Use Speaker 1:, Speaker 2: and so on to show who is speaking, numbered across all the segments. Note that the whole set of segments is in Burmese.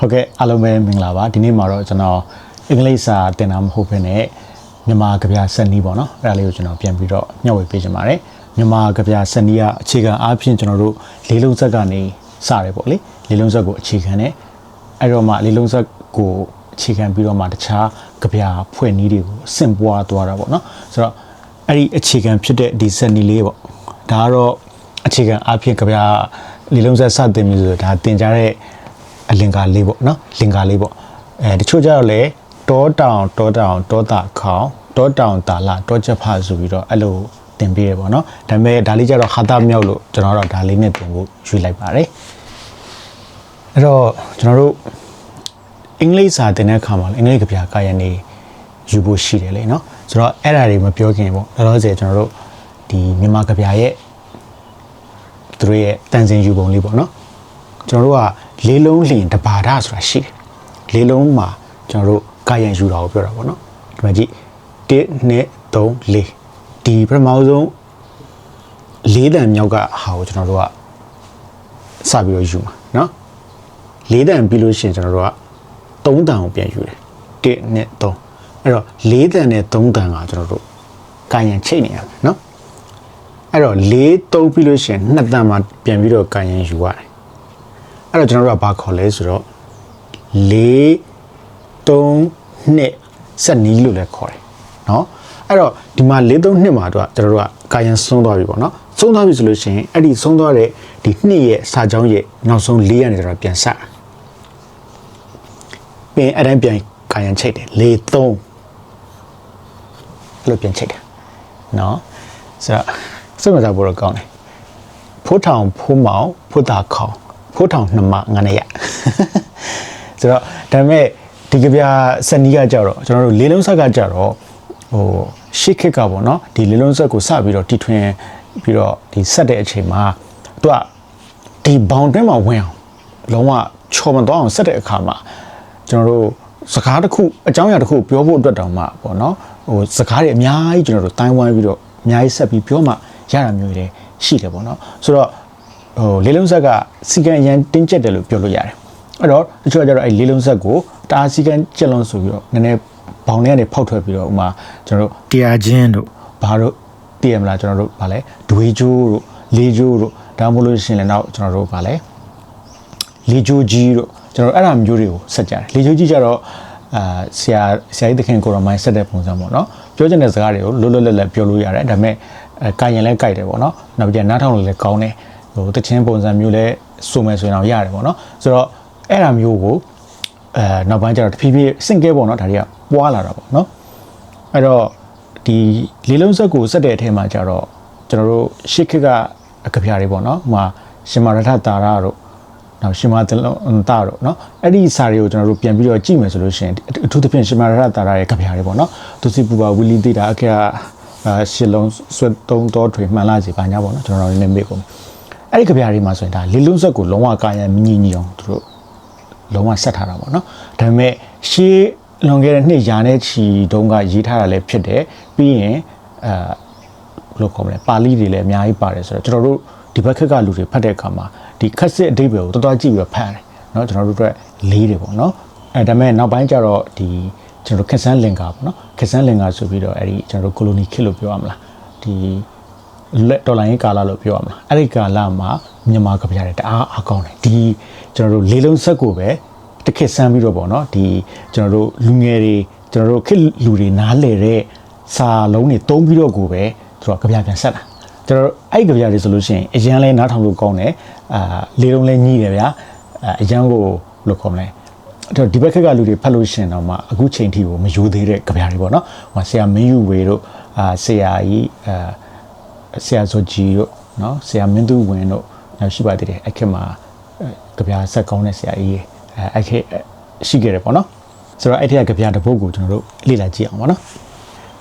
Speaker 1: ဟုတ်ကဲ့အားလုံးပဲမင်္ဂလာပါဒီနေ့မှာတော့ကျွန်တော်အင်္ဂလိပ်စာသင်တာမဟုတ်ဘဲနဲ့မြန်မာကြပြဆက်နီးပေါ့နော်အဲ့ဒါလေးကိုကျွန်တော်ပြန်ပြီးတော့ညှော့ဝေပေးချင်ပါတယ်မြန်မာကြပြဆက်နီးကအခြေခံအားဖြင့်ကျွန်တော်တို့လေးလုံးဆက်ကနေစတယ်ပေါ့လေလေးလုံးဆက်ကိုအခြေခံနဲ့အဲ့တော့မှလေးလုံးဆက်ကိုအခြေခံပြီးတော့မှတခြားကြပြဖွဲ့နည်းတွေကိုစင်ပွားသွားတာပေါ့နော်ဆိုတော့အဲ့ဒီအခြေခံဖြစ်တဲ့ဒီဆက်နီးလေးပေါ့ဒါကတော့အခြေခံအားဖြင့်ကြပြလေးလုံးဆက်စတင်ပြီဆိုတော့ဒါတင်ကြတဲ့ အလင်္ကာလေးပေါ့နော်လင်္ကာလေးပေါ့အဲတချို့ကြတော့လေတောတောင်တောတောင်တောတာခေါင်တောတောင်တာလာတောချက်ဖဆိုပြီးတော့အဲ့လိုတင်ပေးရပေါ့နော်ဒါပေမဲ့ဒါလေးကြတော့ဟာတာမြောက်လို့ကျွန်တော်တော့ဒါလေးနဲ့တင်ဖို့ရွေးလိုက်ပါတယ်အဲ့တော့ကျွန်တော်တို့အင်္ဂလိပ်စာတင်တဲ့အခါမှာလည်းအင်္ဂလိပ်ကပြကာယနေယူဖို့ရှိတယ်လေနော်ဆိုတော့အဲ့ဒါတွေမပြောခင်ပေါ့လောလောဆယ်ကျွန်တော်တို့ဒီမြန်မာကပြရဲ့သူတို့ရဲ့တန်စင်ယူပုံလေးပေါ့နော်ကျွန်တော်တို့က လေးလုံးလျင်တပါဒဆိုတာရှိတယ်လေးလုံးမှာကျွန်တော်တို့ကာယံယူတာကိုပြောတာပေါ့နော်ဒီမှာကြည့်1 2 3 4ဒီပထမဆုံးလေးတန်မြောက်ကဟာကိုကျွန်တော်တို့ကစပြီးတော့ယူမှာနော်လေးတန်ပြီးလို့ရှိရင်ကျွန်တော်တို့က3တန်ကိုပြန်ယူတယ်1 2 3အဲ့တော့လေးတန်နဲ့3တန်ကကျွန်တော်တို့ကာယံချိတ်နေရမယ်နော်အဲ့တော့၄သုံးပြီးလို့ရှိရင်နှစ်တန်မှာပြန်ပြီးတော့ကာယံယူရတယ် အဲ့တော့ကျွန်တော်တို့ကဘာခေါ်လဲဆိုတော့၄3နှစ်ဆက်နီးလို့လည်းခေါ်တယ်เนาะအဲ့တော့ဒီမှာ၄3နှစ်မှာတော့ကျွန်တော်တို့ကကာယံဆုံးသွားပြီပေါ့เนาะဆုံးသွားပြီဆိုလို့ရှိရင်အဲ့ဒီဆုံးသွားတဲ့ဒီနှစ်ရဲ့စာကြောင်းရဲ့နောက်ဆုံး၄ရက်နေကျွန်တော်ပြန်ဆက်ပြန်အဲ့တိုင်းပြန်ကာယံချိတ်တယ်၄3အဲ့လိုပြန်ချိတ်တယ်เนาะဆိုတော့စိတ်ဝင်စားဖို့တော့ကောင်းတယ် ဖိုးထောင်ဖိုးမောင်ဖိုးတာခေါင် ဖိုးထောင်နှမငနရဆိုတော့ဒါပေမဲ့ဒီကဗျာစနီးကကြတော့ကျွန်တော်တို့လေးလုံးဆက်ကကြတော့ဟိုရှစ်ခက်ကပေါ့နော်ဒီလေးလုံးဆက်ကိုစပြီးတော့တီထွင်ပြီးတော့ဒီဆက်တဲ့အချိန်မှာသူကဒီဘောင်တွင်းမှာဝင်အောင်လုံးဝချော်မတော့အောင်ဆက်တဲ့အခါမှာကျွန်တော်တို့စကားတစ်ခုအကြောင်းအရာတစ်ခုပြောဖို့အတွက်တောင်မှပေါ့နော်ဟိုစကားတွေအများကြီးကျွန်တော်တို့တိုင်းဝိုင်းပြီးတော့အများကြီးဆက်ပြီးပြောမှရတာမျိုးတွေရှိတယ်ပေါ့နော်ဆိုတော့ ဟိုလေးလုံးဆက်ကစီကံအရန်တင်းကျပ်တယ်လို့ပြောလို့ရတယ်အဲ့တော့တချို့ကကျတော့အဲ့လေးလုံးဆက်ကိုတအားစီကံကျက်လွန်ဆိုပြီးတော့နည်းနည်းဘောင်ထဲကနေဖောက်ထွက်ပြီးတော့ဥမာကျွန်တော်တို့တရားချင်းတို့ဘာတို့တည်ရမလားကျွန်တော်တို့ဗာလဲဒွေကျိုးတို့လေးကျိုးတို့ဒါမှမဟုတ်လို့ရှိရင်လည်းနောက်ကျွန်တော်တို့ဗာလဲလေချိုးကြီးတို့ကျွန်တော်တို့အဲ့ဒါမျိုးတွေကိုဆက်ကြတယ်လေချိုးကြီးကြတော့အာဆရာဆရာကြီးသခင်ကိုရောမိုင်းဆက်တဲ့ပုံစံပေါ့နော်ပြောချင်တဲ့စကားတွေကိုလွတ်လွတ်လပ်လပ်ပြောလို့ရတယ်ဒါပေမဲ့အဲကာရင်လည်းကြိုက်တယ်ပေါ့နော်နောက်ပြန်နားထောင်လို့လည်းကောင်းတယ် ဟိုတချင်းပုံစံမျိုးလဲစုမယ်ဆိုရင်တော့ရတယ်ပေါ့နော်ဆိုတော့အဲ့ဒါမျိုးကိုအဲနောက်ပိုင်းကျတော့တဖြည်းဖြည်းစင့်ကဲပေါ့နော်ဒါတွေကပွားလာတာပေါ့နော်အဲ့တော့ဒီလေးလုံးဆက်ကိုဆက်တဲ့အထက်မှာကျတော့ကျွန်တော်တို့ရှစ်ခက်ကအကပြားတွေပေါ့နော်ဟိုမှာရှင်မရထတာရတို့နောက်ရှင်မတလုံးတာတို့နော်အဲ့ဒီစာတွေကိုကျွန်တော်တို့ပြန်ပြီးတော့ကြည့်မယ်ဆိုလို့ရှိရင်အထူးသဖြင့်ရှင်မရထတာရရဲ့ကပြားတွေပေါ့နော်သူစီပူပါဝီလီတေတာအကရာရှစ်လုံးဆွဲသုံးတော်ထွေမှန်လာစီပါ냐ပေါ့နော်ကျွန်တော်တို့နည်းမေ့ကုန် အဲ့ဒီကဗျာတွေမှာဆိုရင်ဒါလေးလုံးဆက်ကိုလုံးဝကာယံမြင့်ညီအောင်သူတို့လုံးဝဆက်ထားတာပေါ့เนาะဒါပေမဲ့ရှေးလွန်ခဲ့တဲ့နှစ်ရာနဲ့ချီတုန်းကရေးထားတာလည်းဖြစ်တယ်ပြီးရင်အာ ဘယ်လိုခေါ်မလဲပါဠိတွေလည်းအများကြီးပါတယ်ဆိုတော့ကျွန်တော်တို့ဒီဘက်ခက်ကလူတွေဖတ်တဲ့အခါမှာဒီခက်စစ်အဓိပ္ပာယ်ကိုတော်တော်ကြည့်ပြီးတော့ဖတ်ရတယ်เนาะကျွန်တော်တို့အတွက်လေးတယ်ပေါ့เนาะအဲဒါပေမဲ့နောက်ပိုင်းကျတော့ဒီကျွန်တော်တို့ခက်ဆန်းလင်ကာပေါ့เนาะခက်ဆန်းလင်ကာဆိုပြီးတော့အဲ့ဒီကျွန်တော်တို့ကိုလိုနီခေတ်လို့ပြောရမလားဒီ လက်ဒေါ်လာရင်းကာလလို့ပြောရမှာအဲ့ဒီကာလမှာမြန်မာကဗျာတွေတအားအကောင်းတယ်ဒီကျွန်တော်တို့လေးလုံးဆက်ကိုပဲတခက်ဆန်းပြီးတော့ပေါ့နော်ဒီကျွန်တော်တို့လူငယ်တွေကျွန်တော်တို့ခက်လူတွေနားလဲတဲ့စာလုံးတွေသုံးပြီးတော့ကိုပဲသူကကဗျာပြန်ဆက်တာကျွန်တော်အဲ့ကဗျာတွေဆိုလို့ရှိရင်အရန်လဲနားထောင်လို့ကောင်းတယ်အာလေးလုံးလဲညှိတယ်ဗျာအရန်ကိုလို့ခေါ်မလဲတော့ဒီဘက်ခက်ကလူတွေဖတ်လို့ရှင်တော့မှအခုချိန်ထိကိုမယိုသေးတဲ့ကြပြားတွေပေါ့နော်။ဟိုဆရာမင်းယူဝေတို့အာဆရာကြီးအာ ဆရာဇော်ကြီးတို့နော်ဆရာမင်းသူဝင်းတို့နောက်ရှိပါသေးတယ်အဲ့ခက်မှာကြပြဆက်ကောင်းတဲ့ဆရာကြီးအဲအဲ့ခက်ရှိခဲ့တယ်ပေါ့နော်ဆိုတော့အဲ့ထက်ကကြပြတစ်ပုဒ်ကိုကျွန်တော်တို့လေ့လာကြည့်အောင်ပေါ့နော်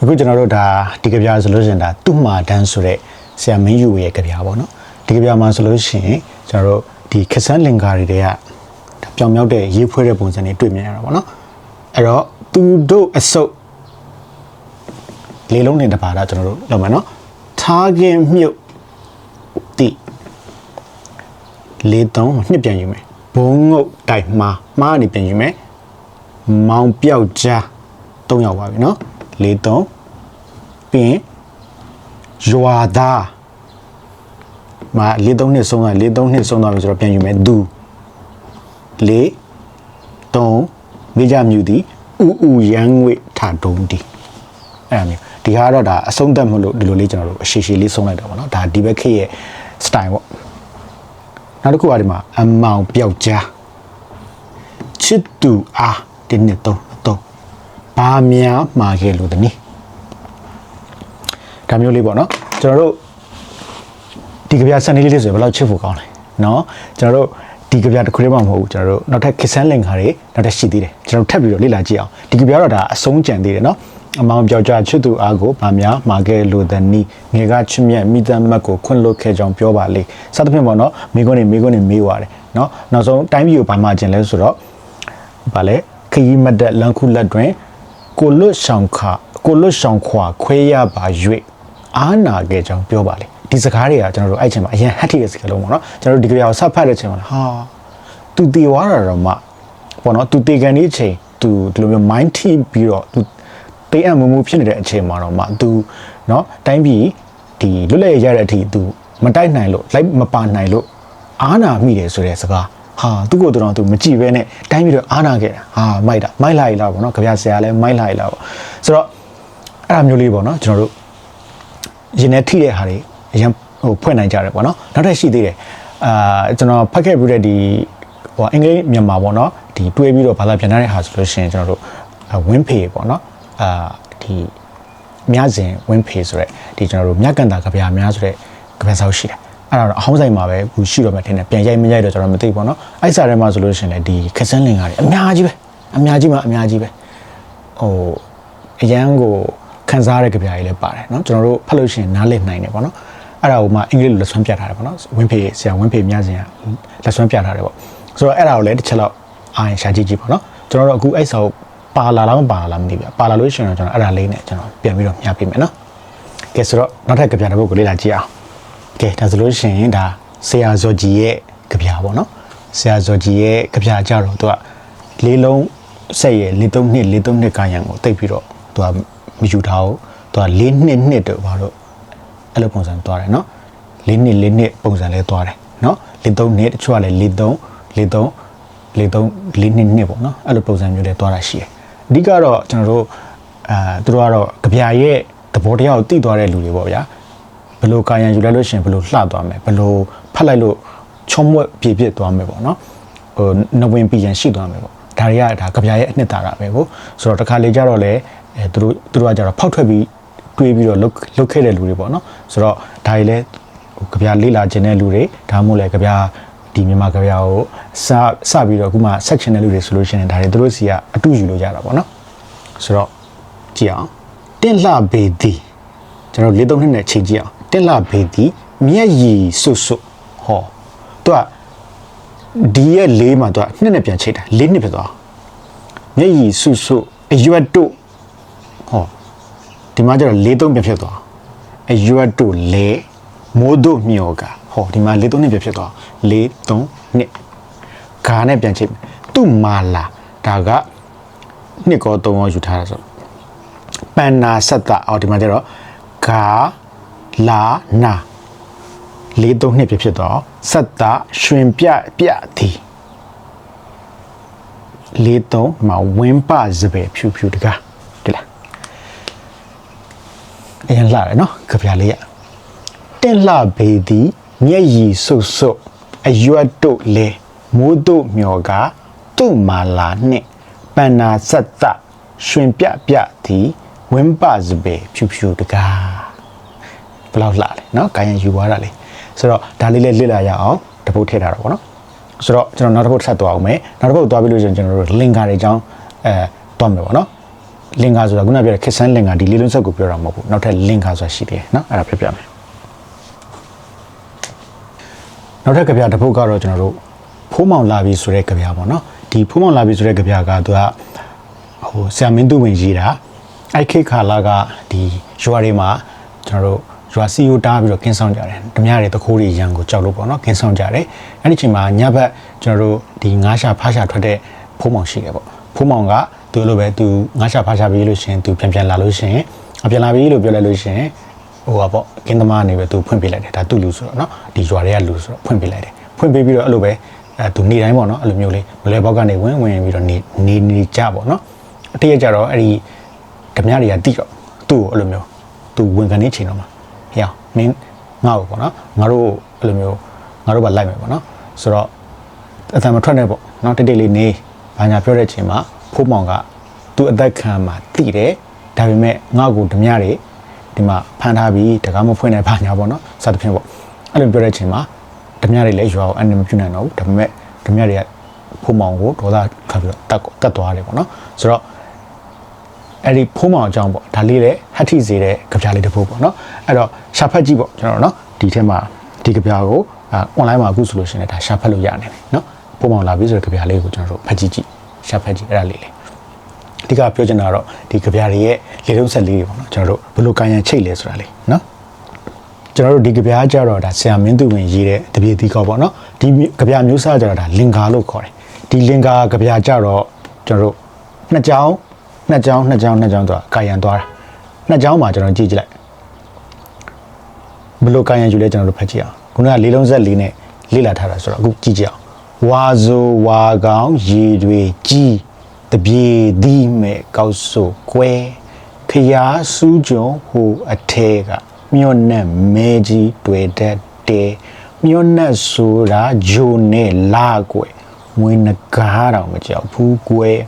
Speaker 1: အခုကျွန်တော်တို့ဒါဒီကဗျာဆိုလို့ရှိရင်ဒါသူ့မာတန်းဆိုတဲ့ဆရာမင်းယူရဲ့ကဗျာပေါ့နော်ဒီကဗျာမှာဆိုလို့ရှိရင်ကျွန်တော်တို့ဒီခစန်းလင်္ကာတွေတွေကဒါပြောင်မြောက်တဲ့ရေးဖွဲတဲ့ပုံစံတွေတွေ့မြင်ရတာပေါ့နော်အဲ့တော့သူတို့အစုပ်လေးလုံးနဲ့တပါတာကျွန်တော်တို့လုပ်မယ်နော် ထားခင်မြုပ်တိလေးသုံးနှစ်ပြန်ယူမယ်ဘဘုံငုတ်တိုင်မှာမှားနေပြင်ယူမယ်မောင်ပြောက်ကြား၃ယောက်ပါပြီနော်၄၃ပြီးရင်ရွာသားမှာ၄၃နှစ်ဆုံးသွား၄၃နှစ်ဆုံးသွားပြီဆိုတော့ပြန်ယူမယ်သူ၄၃မိကြမြူသည်ဥဥရန်ငွေထတုံးတီအဲ့ဒါမျိုး ဒီဟာကတော့ဒါအဆုံးသက်မလို့ဒီလိုလေးကျွန်တော်တို့အရှိရှိလေးဆုံးလိုက်တာပေါ့နော်ဒါဒီဘက်ခေတ်ရဲ့ style ပေါ့နောက်တစ်ခုကဒီမှာအမောင်ပြောက်ကြားချစ်သူအားတင်းနှစ်သုံးသုံးဘာများမှာခဲ့လို့တနည်းဒါမျိုးလေးပေါ့နော်ကျွန်တော်တို့ဒီကြပြစနေလေးလေးဆိုရင်ဘယ်လောက်ချစ်ဖို့ကောင်းလဲနော်ကျွန်တော်တို့ဒီကြပြတစ်ခုတည်းမှမဟုတ်ဘူးကျွန်တော်တို့နောက်ထပ်ခစ်ဆန်းလင်ခါတွေနောက်ထပ်ရှိသေးတယ်ကျွန်တော်ထပ်ပြီးတော့လေ့လာကြည့်အောင်ဒီကြပြတော့ဒါအဆုံးကြံသေးတယ်နော် အမောင်ပြောက်ကြားချစ်သူအားကိုဘာများမှာခဲ့လို့တနည်းငယ်ကချစ်မြတ်မိသားမတ်ကိုခွင့်လွတ်ခဲ့ကြောင်းပြောပါလေစသဖြင့်ပေါ့နော်မိကုန်းနေမိကုန်းနေမေးပါတယ်နော်နောက်ဆုံးတိုင်းပြည်ကိုဘာမှကျင်လဲဆိုတော့ဗာလဲခရီးမတက်လန်ခုလက်တွင်ကိုလွတ်ဆောင်ခကိုလွတ်ဆောင်ခွာခွဲရပါ၍အာနာခဲ့ကြောင်းပြောပါလေဒီစကားတွေကကျွန်တော်တို့အဲ့ချိန်မှာအရင်ဟတ်ထိတဲ့စကားလုံးပေါ့နော်ကျွန်တော်တို့ဒီကြပြောဆက်ဖတ်တဲ့ချိန်မှာဟာသူတည်သွားတာတော့မှပေါ့နော်သူတည်ကန်ဒီချိန်သူဒီလိုမျိုး mind ထိပြီးတော့သူ တေးအံမှုမှုဖြစ်နေတဲ့အချိန်မှာတော့မှသူเนาะတိုင်းပြည်ဒီလွတ်လပ်ရရတဲ့အထိသူမတိုက်နိုင်လို့လိုက်မပါနိုင်လို့အာနာမိတယ်ဆိုတဲ့စကားဟာသူ့ကိုယ်တော်သူမကြည့်ပဲနဲ့တိုင်းပြီးတော့အာနာခဲ့တာဟာမိုက်တာမိုက်လာ E လားပေါ့နော်ကြပြဆရာလည်းမိုက်လာ E လားပေါ့ဆိုတော့အဲ့ဒါမျိုးလေးပေါ့နော်ကျွန်တော်တို့ရင်ထဲထိတဲ့ဟာတွေအရင်ဟိုဖွင့်နိုင်ကြတယ်ပေါ့နော်နောက်ထပ်ရှိသေးတယ်အာကျွန်တော်ဖတ်ခဲ့ပြီးတဲ့ဒီဟိုအင်္ဂလိပ်မြန်မာပေါ့နော်ဒီတွဲပြီးတော့ဘာသာပြန်တဲ့ဟာဆိုလို့ရှိရင်ကျွန်တော်တို့ဝင်းဖေပေါ့နော် အာဒီမြစဉ်ဝင်းဖေဆိုရက်ဒီကျွန်တော်တို့မြကန်တာကြပြများဆိုတဲ့ကြပြဆောက်ရှိတယ်အဲ့ဒါတော့အဟောင်းဆိုင်မှာပဲခုရှိတော့မှထင်တယ်ပြန်ရိုက်မရိုက်တော့ကျွန်တော်မသိဘူးပေါ့နော်အဲ့စာထဲမှာဆိုလို့ရှိရင်လည်းဒီခက်ဆန်းလင်ကားတွေအများကြီးပဲအများကြီးမှအများကြီးပဲဟိုအရန်ကိုခန်းစားတဲ့ကြပြကြီးလည်းပါတယ်เนาะကျွန်တော်တို့ဖတ်လို့ရှိရင်နားလည်နိုင်တယ်ပေါ့နော်အဲ့ဒါကိုမှအင်္ဂလိပ်လိုလက်ဆွမ်းပြထားတယ်ပေါ့နော်ဝင်းဖေဆရာဝင်းဖေမြစဉ်ကလက်ဆွမ်းပြထားတယ်ပေါ့ဆိုတော့အဲ့ဒါကိုလည်းတစ်ချက်လောက်အာရင်ရှာကြည့်ကြည့်ပေါ့နော်ကျွန်တော်တို့အခုအဲ့စာကို ပါလာလားမပါလာလားမသိဘူးပါလာလို့ရှိရင်တော့ကျွန်တော်အဲ့ဒါလေးနဲ့ကျွန်တော်ပြန်ပြီးတော့မျှပေးမယ်နော်ကဲဆိုတော့နောက်ထပ်ကြပြတစ်ပုဒ်ကိုလေ့လာကြည့်အောင်ကဲဒါဆိုလို့ရှိရင်ဒါဆရာဇော်ကြီးရဲ့ကြပြပေါ့နော်ဆရာဇော်ကြီးရဲ့ကြပြကြတော့သူကလေးလုံးဆက်ရဲ့လေးသုံးနှစ်လေးသုံးနှစ်ကာယံကိုတိတ်ပြီးတော့သူကမယူထားဘူးသူကလေးနှစ်နှစ်တော့ဘာလို့အဲ့လိုပုံစံသွားတယ်နော်လေးနှစ်လေးနှစ်ပုံစံလဲသွားတယ်နော်လေးသုံးနှစ်တချို့ကလည်းလေးသုံးလေးသုံးလေးသုံးလေးနှစ်နှစ်ပေါ့နော်အဲ့လိုပုံစံမျိုးလဲသွားတာရှိတယ် အဓိကတော့ကျွန်တော်တို့အာသူတို့ကတော့ကြပြရဲ့သဘောတရားကိုသိသွားတဲ့လူတွေပေါ့ဗျာဘယ်လိုကာယံယူလိုက်လို့ရှိရင်ဘယ်လိုလှသွားမယ်ဘယ်လိုဖတ်လိုက်လို့ချုံမွက်ပြည့်ပြည့်သွားမယ်ပေါ့နော်ဟိုနဝင်ပြည်ရန်ရှိသွားမယ်ပေါ့ဒါတွေကဒါကြပြရဲ့အနှစ်သာရပဲကိုဆိုတော့တစ်ခါလေကြတော့လေအဲသူတို့သူတို့ကကြတော့ဖောက်ထွက်ပြီးတွေးပြီးတော့လုတ်လုတ်ခဲ့တဲ့လူတွေပေါ့နော်ဆိုတော့ဒါတွေလည်းကြပြလေးလာခြင်းတဲ့လူတွေဒါမှမဟုတ်လေကြပြ ဒီမြန်မာကြပြကိုစစပြီးတော့အခုမှ section တဲ့လူတွေဆိုလို့ရှိရင်ဒါတွေသူတို့စီကအတူယူလို့ရတာပေါ့နော်ဆိုတော့ကြည့်အောင်တင့်လှပေသည်ကျွန်တော်လေးသုံးနှစ်နဲ့ချိန်ကြည့်အောင်တင့်လှပေသည်မျက်ရည်စွတ်စွတ်ဟောသူကဒီရဲ့လေးမှာသူကနှစ်နဲ့ပြန်ချိန်တာလေးနှစ်ဖြစ်သွားမျက်ရည်စွတ်စွတ်အရွက်တို့ဟောဒီမှာကျတော့လေးသုံးပြန်ဖြစ်သွားအရွက်တို့လဲမိုးတို့မြော်က ဟောဒီမှာလေးသုံးနှစ်ပြန်ဖြစ်သွားလေးသုံးနှစ်ဂါနဲ့ပြန်ချိန်သူ့မာလာဒါကနှစ်ကောသုံးရောယူထားတာဆိုပန္နာဆက်တာအော်ဒီမှာကျတော့ဂါလာနာလေးသုံးနှစ်ပြဖြစ်တော့ဆက်တာရွှင်ပြပြသည်လေးသုံးမှာဝင်းပစပယ်ဖြူဖြူတကားဒီလားအရင်လာတယ်နော်ကြပြလေးရတင့်လှဘေးသည် မျက်ရည်ဆုပ်ဆုပ်အရွတ်တို့လဲမိုးတို့မျောကသူ့မာလာနှင့်ပန္နာဆက်တာရွှင်ပြပြသည်ဝင်းပစပယ်ဖြူဖြူတကားဘယ်လောက်လှလဲเนาะကာယံယူသွားတာလေဆိုတော့ဒါလေးလေးလေ့လာရအောင်တပုတ်ထည့်ထားတာပေါ့နော်ဆိုတော့ကျွန်တော်နောက်တစ်ပုတ်ဆက်သွားအောင်မယ်နောက်တစ်ပုတ်သွားပြီးလို့ရှိရင်ကျွန်တော်တို့လင်္ကာတွေအကြောင်းအဲသွားမယ်ပေါ့နော်လင်္ကာဆိုတာခုနပြောတဲ့ခစ်ဆန်းလင်္ကာဒီလေးလုံးဆက်ကိုပြောတာမဟုတ်ဘူးနောက်ထပ်လင်္ကာဆိုတာရှိတယ်เนาะအဲ့ဒါပြပြမယ် နောက်ထပ်ကြပြတစ်ပုတ်ကတော့ကျွန်တော်တို့ဖိုးမောင်လာပြီဆိုတဲ့ကြပြပေါ့နော်ဒီဖိုးမောင်လာပြီဆိုတဲ့ကြပြကသူကဟိုဆရာမင်းသူဝင်ရေးတာအဲ့ခေတ်ခါလာကဒီရွာတွေမှာကျွန်တော်တို့ရွာစီယိုတားပြီးတော့ကင်းဆောင်ကြတယ်ဓမြတွေတခိုးတွေရန်ကိုကြောက်လို့ပေါ့နော်ကင်းဆောင်ကြတယ်အဲ့ဒီချိန်မှာညဘက်ကျွန်တော်တို့ဒီငါးရှာဖားရှာထွက်တဲ့ဖိုးမောင်ရှိတယ်ပေါ့ဖိုးမောင်ကသူလိုပဲသူငါးရှာဖားရှာပြီးလို့ရှရင်သူပြန်ပြန်လာလို့ရှရင်အပြန်လာပြီလို့ပြောလိုက်လို့ရှရင် ဟိုပါပေါ့ကင်းသမားနေပဲသူဖွင့်ပေးလိုက်တယ်ဒါသူ့လူဆိုတော့เนาะဒီရွာတွေကလူဆိုတော့ဖွင့်ပေးလိုက်တယ်ဖွင့်ပေးပြီးတော့အဲ့လိုပဲအဲသူနေတိုင်းပေါ့နော်အဲ့လိုမျိုးလေးမလဲဘောက်ကနေဝင်ဝင်ပြီးတော့နေနေနေကြပေါ့နော်အတည့်ရကြတော့အဲ့ဒီဓမြတွေကတိတော့သူ့ကိုအဲ့လိုမျိုးသူဝင်ကနေချိန်တော့မှာဟေ့အောင်မင်းငါ့ကိုပေါ့နော်ငါတို့အဲ့လိုမျိုးငါတို့ပါလိုက်မယ်ပေါ့နော်ဆိုတော့အတန်မထွက်နဲ့ပေါ့နော်တိတ်တိတ်လေးနေဘာညာပြောတဲ့ချိန်မှာဖိုးမောင်ကသူ့အသက်ခံမှာတိတယ်ဒါပေမဲ့ငါ့ကိုဓမြတွေ ဒီမှာဖန်ထားပြီးတကားမဖွင့်တဲ့ဘာညာပေါ့နော်စသဖြင့်ပေါ့အဲ့လိုပြောတဲ့ချိန်မှာဓမြတွေလည်းရွာကိုအနေမပြုနိုင်တော့ဘူးဒါပေမဲ့ဓမြတွေကဖိုးမောင်ကိုဒေါသခတ်ပြီးတော့တတ်တတ်သွားတယ်ပေါ့နော်ဆိုတော့အဲ့ဒီဖိုးမောင်အကြောင်းပေါ့ဒါလေးလည်းဟတ်ထိစေတဲ့ကြပြလေးတစ်ပုဒ်ပေါ့နော်အဲ့တော့ရှာဖတ်ကြည့်ပေါ့ကျွန်တော်တို့နော်ဒီထဲမှာဒီကြပြကိုအာ online မှာအခုဆိုလို့ရှိရင်လည်းဒါရှာဖတ်လို့ရနေတယ်နော်ဖိုးမောင်လာပြီဆိုတဲ့ကြပြလေးကိုကျွန်တော်တို့ဖတ်ကြည့်ကြည့်ရှာဖတ်ကြည့်အဲ့ဒါလေးလေ အဓိကပြောချင်တာကတော့ဒီကြပြတွေရဲ့လေလုံးဆက်လေးတွေပေါ့နော်ကျွန်တော်တို့ဘယ်လိုကံရန်ချိတ်လဲဆိုတာလေးနော်ကျွန်တော်တို့ဒီကြပြားကြတော့ဒါဆရာမင်းသူဝင်ရေးတဲ့တပြေတီကောပေါ့နော်ဒီကြပြားမျိုးစားကြတော့ဒါလင်္ကာလို့ခေါ်တယ်ဒီလင်္ကာကြပြားကြတော့ကျွန်တော်တို့နှစ်ကြောင်းနှစ်ကြောင်းနှစ်ကြောင်းနှစ်ကြောင်းတော့ကာယံသွားတာနှစ်ကြောင်းမှာကျွန်တော်ကြည့်ကြည့်လိုက်ဘယ်လိုကာယံယူလဲကျွန်တော်တို့ဖတ်ကြည့်အောင်ခုနကလေးလုံးဆက်လေးနဲ့လေ့လာထားတာဆိုတော့အခုကြည့်ကြည့်အောင်ဝါဇိုဝါကောင်ရေတွေကြီး တပြေသည်မဲ့ကောက်ဆိုကွဲခရားစူးကြုံဟိုအထဲကမြို့နဲ့မဲကြီးတွေ့တတ်တယ်မြို့နဲ့ဆိုတာဂျိုနဲ့လာကွယ်မွေးနဂါးတော်မကြောက်ဘူးကွယ်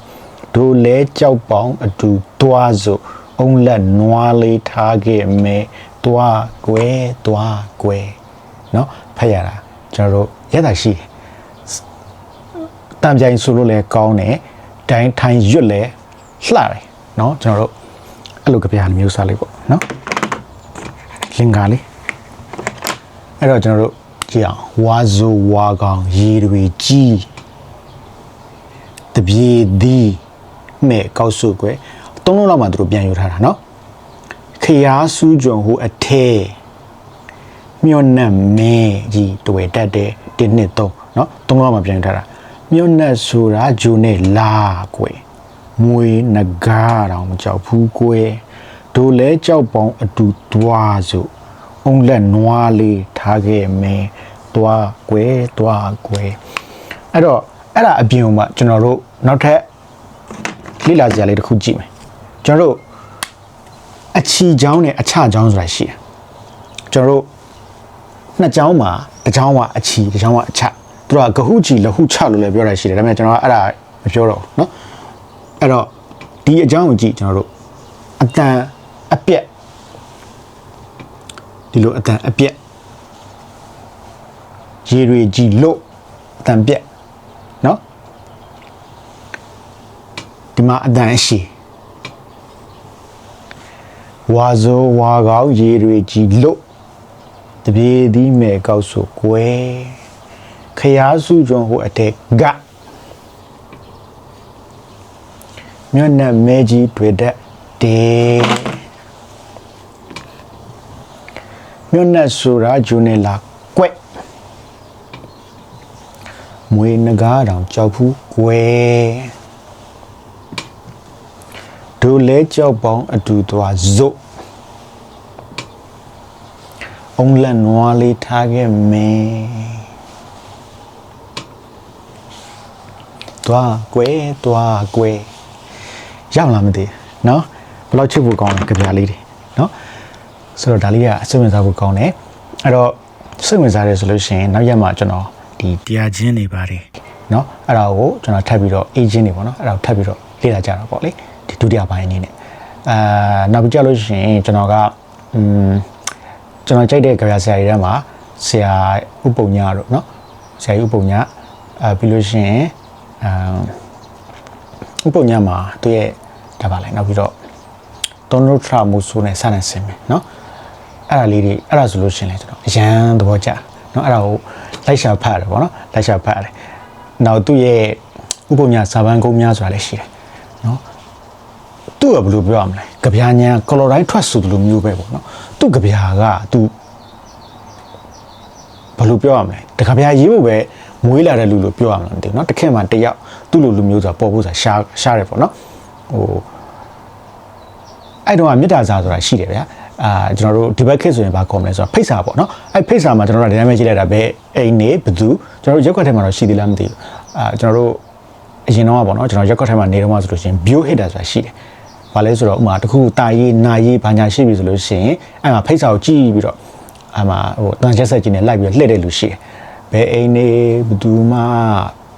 Speaker 1: တို့လဲကြောက်ပေါင်းအတူတွားစို့အုံလက်နွားလေးထားခဲ့မယ်တွားကွယ်တွားကွယ်เนาะဖတ်ရတာကျွန်တော်တို့ရက်တာရှိတယ် တံပြိုင်ဆိုလို့လည်းကောင်းတယ် တိုင်းထိုင်ရွတ်လည်းလှတယ်เนาะကျွန်တော်တို့အဲ့လိုကြပြားမျိုးစားလေးပေါ့เนาะလင်္ကာလေးအဲ့တော့ကျွန်တော်တို့ကြည့်အောင်ဝါဇိုဝါကောင်ရေတွေကြီးတပြေသည်မဲ့ကောက်စုကွယ်သုံးလုံးလောက်မှသူတို့ပြန်ယူထားတာเนาะခရားစူးကြုံဟိုအထဲမြွန်းနဲ့မဲကြီးတွေ့တတ်တယ်တစ်နှစ်သုံးเนาะသုံးလုံးလောက်မှပြန်ယူထားတာ မြွန်းနဲ့ဆိုတာဂျူနဲ့လာကွယ်မွေနဂါတောင်မကြောက်ဘူးကွယ်တို့လဲကြောက်ပေါင်းအတူတွားစို့အုံလက်နွားလေးထားခဲ့မယ်တွားကွယ်တွားကွယ်အဲ့တော့အဲ့ဒါအပြင်မှာကျွန်တော်တို့နောက်ထပ်လေ့လာစရာလေးတစ်ခုကြည့်မယ်ကျွန်တော်တို့အချီချောင်းနဲ့အချချောင်းဆိုတာရှိတယ်ကျွန်တော်တို့နှစ်ချောင်းမှာတစ်ချောင်းကအချီတစ်ချောင်းကအချ သူတို့ကဂဟုချီလဟုချလို့လည်းပြောတာရှိတယ်ဒါပေမဲ့ကျွန်တော်ကအဲ့ဒါမပြောတော့ဘူးเนาะအဲ့တော့ဒီအကြောင်းကိုကြည့်ကျွန်တော်တို့အတန်အပြက်ဒီလိုအတန်အပြက်ရေတွေကြည်လို့အတန်ပြက်เนาะဒီမှာအတန်အရှိဝါဇိုဝါကောက်ရေတွေကြည်လို့တပြေးသည်မဲ့ကောက်ဆိုကွယ် ခရားစုကြုံဟိုအထက်ကမြတ်နဲ့မဲကြီးတွေ့တဲ့တေမြတ်နဲ့ဆိုတာဂျူနေလာကွက်မွေနဂါတောင်ကြောက်ဖူးကွယ်ဒိုလဲကြောက်ပေါင်းအတူသွားဇုတ်အုံလက်နွားလေးထားခဲ့မယ် တွားကွယ်တွားကွယ်ရောက်လာမသိเนาะဘယ်လောက်ချစ်ဖို့ကောင်းလဲကြပြလေးတွေเนาะဆိုတော့ဒါလေးကအစိတ်ဝင်စားဖို့ကောင်းတယ်အဲ့တော့စိတ်ဝင်စားတယ်ဆိုလို့ရှိရင်နောက်ရက်မှာကျွန်တော်ဒီတရားချင်းတွေပါတယ်เนาะအဲ့ဒါကိုကျွန်တော်ထပ်ပြီးတော့ agent တွေပေါ့เนาะအဲ့ဒါကိုထပ်ပြီးတော့လေ့လာကြတာပေါ့လေဒီဒုတိယပိုင်းအနေနဲ့အာနောက်ပြီးကြလို့ရှိရင်ကျွန်တော်ကอืมကျွန်တော်ကြိုက်တဲ့ကြပြဆရာတွေထဲမှာဆရာဥပုံညာတို့เนาะဆရာဥပုံညာအဲပြီးလို့ရှိရင် အာဥပုံညာမှာသူရဲ့ဒါပါလဲနောက်ပြီးတော့တွန်ရိုထရာမူဆိုနဲ့စတဲ့ဆင်မယ်เนาะအဲ့ဒါလေးတွေအဲ့ဒါဆိုလို့ရှိရင်လေကျွန်တော်အရန်သဘောကျเนาะအဲ့ဒါကိုလိုက်ရှာဖတ်ရတယ်ပေါ့နော်လိုက်ရှာဖတ်ရတယ်နောက်သူ့ရဲ့ဥပုံညာစာပန်းကုန်းများဆိုတာလည်းရှိတယ်เนาะသူ့ကဘယ်လိုပြောရမလဲကြပြာညာကလော်တိုင်းထွက်ဆိုလိုမျိုးပဲပေါ့နော်သူ့ကြပြာကသူဘယ်လိုပြောရမလဲတကြပြာရေးဖို့ပဲ မွေးလာတဲ့လူလို့ပြောရမှာမသိဘူးเนาะတစ်ခင်မှာတစ်ယောက်သူ့လိုလူမျိုးဆိုတာပေါ်ဖို့ဆိုတာရှားရှားတယ်ပေါ့เนาะဟိုအဲ့တော့ကမေတ္တာစာဆိုတာရှိတယ်ဗျာအာကျွန်တော်တို့ဒီဘက်ခေတ်ဆိုရင်ဘာခေါ်မလဲဆိုတော့ဖိတ်စာပေါ့เนาะအဲ့ဖိတ်စာမှာကျွန်တော်တို့ကဒီတိုင်းပဲကြည့်လိုက်တာပဲအိမ်နေဘသူကျွန်တော်တို့ရက်ခွက်ထဲမှာတော့ရှိသေးလားမသိဘူးအာကျွန်တော်တို့အရင်တော့ကပေါ့เนาะကျွန်တော်ရက်ခွက်ထဲမှာနေတော့မှဆိုလို့ရှိရင် view hitter ဆိုတာရှိတယ်ဘာလဲဆိုတော့ဥမာတစ်ခုတာရေးနာရေးဘာညာရှိပြီဆိုလို့ရှိရင်အဲ့မှာဖိတ်စာကိုကြည့်ပြီးတော့အဲ့မှာဟိုတန်ချက်ဆက်ကြီးနဲ့လိုက်ပြီးလှည့်တဲ့လူရှိတယ် ဘယ်အိမ်နေဘသူမှ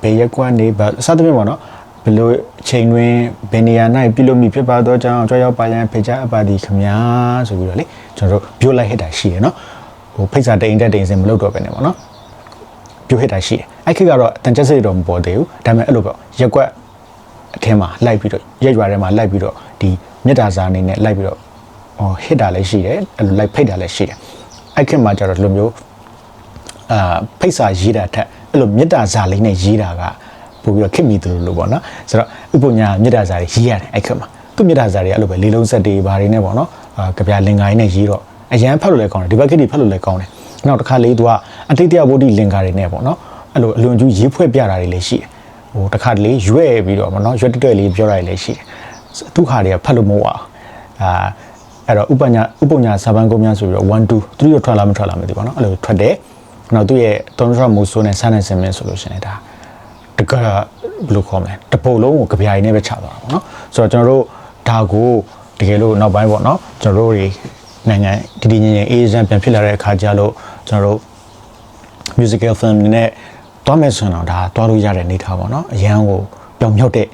Speaker 1: ဘယ်ရက်ကွက်နေဘာစသဖြင့်ပေါ့နော်ဘယ်လိုအချိန်တွင်ဘယ်နေရာ၌ပြုလုပ်မိဖြစ်ပါသောကြောင့်ကြွရောက်ပါရန်ဖိတ်ကြားအပ်ပါသည်ခင်ဗျာဆိုပြီးတော့လေကျွန်တော်တို့ပြောလိုက်ဟစ်တာရှိရယ်နော်ဟိုဖိတ်စာတိန်တက်တိန်စင်မလုပ်တော့ပဲနေပေါ့နော်ပြောဟစ်တာရှိရယ်အဲ့ခက်ကတော့တန်ချက်စိတ်တော့မပေါ်သေးဘူးဒါပေမဲ့အဲ့လိုပေါ့ရက်ကွက်အထင်းမှာလိုက်ပြီးတော့ရက်ရွာထဲမှာလိုက်ပြီးတော့ဒီမြေတာစာအနေနဲ့လိုက်ပြီးတော့ဟိုဟစ်တာလည်းရှိတယ်အဲ့လိုလိုက်ဖိတ်တာလည်းရှိတယ်အဲ့ခက်မှာကျတော့ဒီလိုမျိုး အာဖိတ်စာရေးတာထက်အဲ့လိုမေတ္တာစာလေးနဲ့ရေးတာကပို့ပြီးတော့ခင်မိသူလို့ပေါ့နော်ဆိုတော့ဥပညာမေတ္တာစာတွေရေးရတယ်အဲ့ခေတ်မှာသူမေတ္တာစာတွေအဲ့လိုပဲလေးလုံးဆက်တွေဘာတွေနဲ့ပေါ့နော်အာကြပြလင်္ကာတွေနဲ့ရေးတော့အရန်ဖတ်လို့လည်းကောင်းတယ်ဒီဘက်ခေတ်တွေဖတ်လို့လည်းကောင်းတယ်နောက်တစ်ခါလေးသူကအတိတ်တရဗုဒ္ဓလင်္ကာတွေနဲ့ပေါ့နော်အဲ့လိုအလွန်ကျူးရေးဖွဲ့ပြတာတွေလည်းရှိတယ်ဟိုတစ်ခါတလေရွဲ့ပြီးတော့ပေါ့နော်ရွက်တွဲ့လေးပြောတာတွေလည်းရှိတယ်သူခါတွေကဖတ်လို့မဟုတ်ပါဘူးအာအဲ့တော့ဥပညာဥပညာစာပန်းကုန်းများဆိုပြီးတော့1 2 3တော့ထွက်လာမထွက်လာမသိပါတော့အဲ့လိုထွက်တယ် နောက်သူ့ရဲ့ Donald Musso နဲ့ Sanan Simon ဆိုလို့ရှိရင်ဒါတကယ်ဘယ်လိုခေါ်မလဲတပုတ်လုံးကိုကြပြားရည်နဲ့ပဲချသွားတာပေါ့နော်ဆိုတော့ကျွန်တော်တို့ဒါကိုတကယ်လို့နောက်ပိုင်းပေါ့နော်ကျွန်တော်တို့တွေနိုင်ငံတည်တည်ငြိမ်ငြိမ်အေးချမ်းပြန်ဖြစ်လာတဲ့အခါကျလို့ကျွန်တော်တို့ musical film နဲ့တွားမယ်ဆိုရင်တော့ဒါတွားလို့ရတဲ့အနေထားပေါ့နော်အရန်ကိုပြောင်မြောက်တဲ့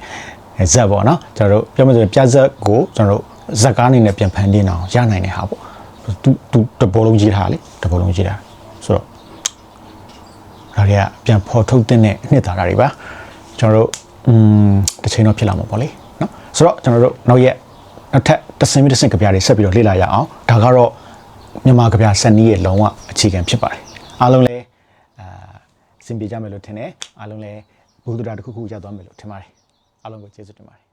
Speaker 1: ဇက်ပေါ့နော်ကျွန်တော်တို့ပြောမှဆိုရင်ပြဇက်ကိုကျွန်တော်တို့ဇက်ကားအနေနဲ့ပြန်ဖန်တီးအောင်ရနိုင်တဲ့ဟာပေါ့သူသူတဘောလုံးကြီးထားလေတဘောလုံးကြီးထားဆိုတော့ ဒါတွေကပြန်ဖော်ထုတ်တဲ့နှစ်သာရတွေပါကျွန်တော်တို့อืมတစ်ချိန်တော့ဖြစ်လာမှာပေါ့လေနော်ဆိုတော့ကျွန်တော်တို့နောက်ရက်နောက်ထပ်တစ်စင်ပြီးတစ်စင်ကြပြတွေဆက်ပြီးတော့လေ့လာရအောင်ဒါကတော့မြန်မာကြပြစက်နီးရဲ့လုံးဝအခြေခံဖြစ်ပါတယ်အားလုံးလည်းအာအဆင်ပြေကြမယ်လို့ထင်တယ်အားလုံးလည်းဘုဒ္ဓတာတစ်ခုခုရသွားမယ်လို့ထင်ပါတယ်အားလုံးကိုကျေးဇူးတင်ပါတယ်